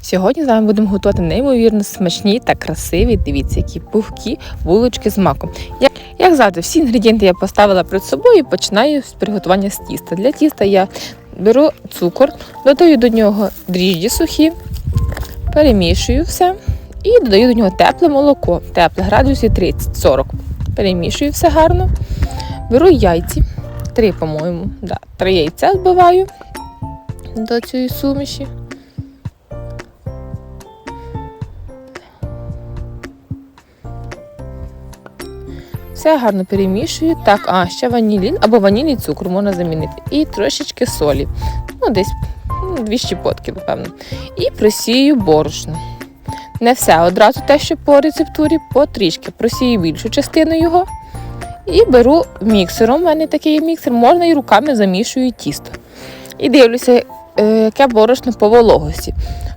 Сьогодні з вами будемо готувати неймовірно смачні та красиві. Дивіться, які пухкі булочки з маком. Як, як завжди, всі інгредієнти я поставила перед собою і починаю з приготування з тіста. Для тіста я беру цукор, додаю до нього дріжджі сухі, перемішую все і додаю до нього тепле молоко, тепле градусів 30-40. Перемішую все гарно. Беру яйці, три, по-моєму, да, три яйця збиваю до цієї суміші. Все гарно перемішую. Так, а ще ванілін або ванільний цукор можна замінити. І трошечки солі. Ну, десь ну, дві щепотки, напевно. І просію борошно. Не все одразу те, що по рецептурі, потрішки. Просію більшу частину його. І беру міксером. У мене такий міксер, можна і руками замішую тісто. І дивлюся, яке борошно по вологості.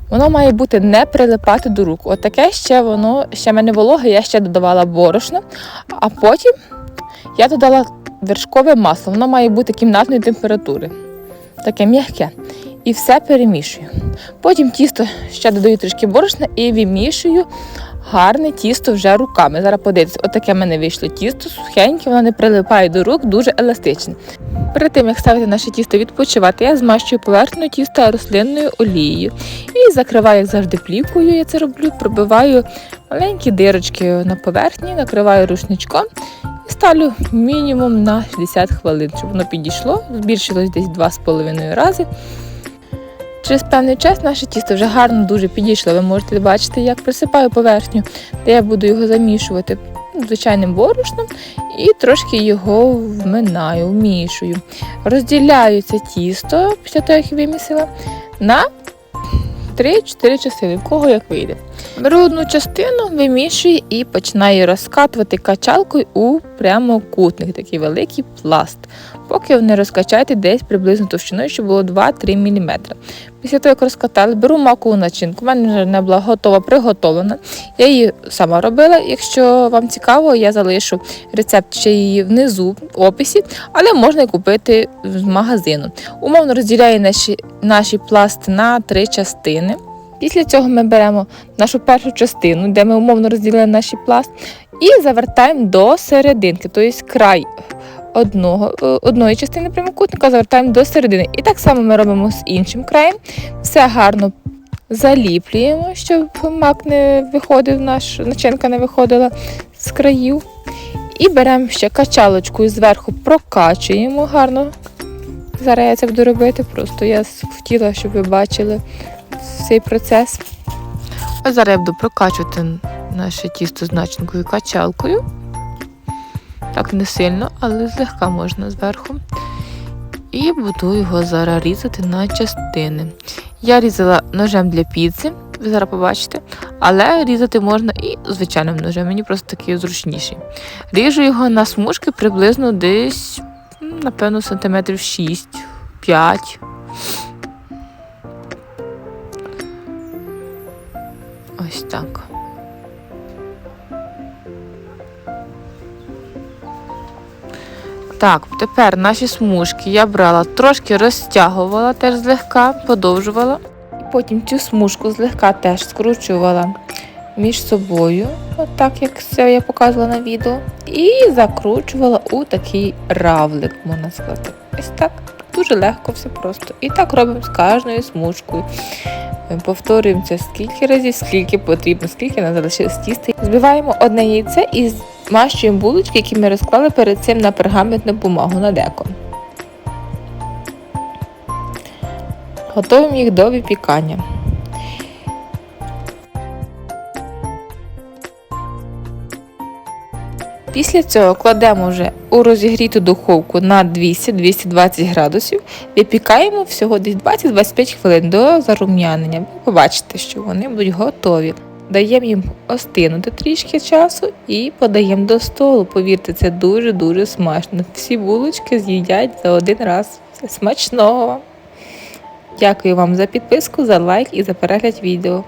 Воно має бути не прилипати до рук. Отаке ще воно ще мене вологе, я ще додавала борошно, а потім я додала вершкове масло. Воно має бути кімнатної температури. Таке м'яке. І все перемішую. Потім тісто ще додаю трішки борошна і вимішую гарне тісто вже руками. Зараз подивіться, отаке в мене вийшло тісто, сухеньке, воно не прилипає до рук, дуже еластичне. Перед тим, як ставити наше тісто відпочивати, я змащую поверхню тіста рослинною олією і закриваю, як завжди, плівкою. Я це роблю, пробиваю маленькі дирочки на поверхні, накриваю рушничком і ставлю мінімум на 60 хвилин, щоб воно підійшло, збільшилось десь 2,5 рази. Через певний час наше тісто вже гарно дуже підійшло. Ви можете бачити, як присипаю поверхню, де я буду його замішувати ну, звичайним борошном і трошки його вминаю, вмішую. Розділяю це тісто після того, як вимісила, на 3-4 частини, в кого як вийде. Беру одну частину, вимішую і починаю розкатувати качалкою у прямокутник, такий великий пласт, поки вони розкачаєте десь приблизно товщиною, щоб було 2-3 мм. Після того, як розкатали, беру макову начинку. У мене вже не була готова приготовлена. Я її сама робила. Якщо вам цікаво, я залишу рецепт ще її внизу в описі, але можна купити з магазину. Умовно розділяю наші, наші пласт на три частини. Після цього ми беремо нашу першу частину, де ми умовно розділили наші пласт, і завертаємо до серединки, тобто край одного, е, одної частини прямокутника завертаємо до середини. І так само ми робимо з іншим краєм. Все гарно заліплюємо, щоб мак не виходив, наш начинка не виходила з країв. І беремо ще качалочкою зверху, прокачуємо гарно. Зараз я це буду робити, просто я хотіла, щоб ви бачили цей процес. Ось зараз я буду прокачувати наше тісто з начинкою качалкою. Так не сильно, але злегка можна зверху. І буду його зараз різати на частини. Я різала ножем для піци, ви зараз побачите, але різати можна і звичайним ножем, мені просто такий зручніший. Ріжу його на смужки приблизно десь, напевно, сантиметрів 6-5. Ось так. Так, тепер наші смужки я брала, трошки розтягувала, теж злегка, подовжувала. І потім цю смужку злегка теж скручувала між собою, отак як це я показувала на відео. І закручувала у такий равлик, можна сказати. Ось так. Дуже легко, все просто. І так робимо з кожною смужкою. Повторюємо це скільки разів, скільки потрібно, скільки нам залишилось тіста. Збиваємо одне яйце і змащуємо булочки, які ми розклали перед цим на пергаментну бумагу на деко. Готуємо їх до випікання. Після цього кладемо вже у розігріту духовку на 200-220 градусів, випікаємо всього десь 20-25 хвилин до зарум'янення. Ви побачите, що вони будуть готові. Даємо їм остинути трішки часу і подаємо до столу. Повірте, це дуже-дуже смачно. Всі булочки з'їдять за один раз. Все смачного! Дякую вам за підписку, за лайк і за перегляд відео.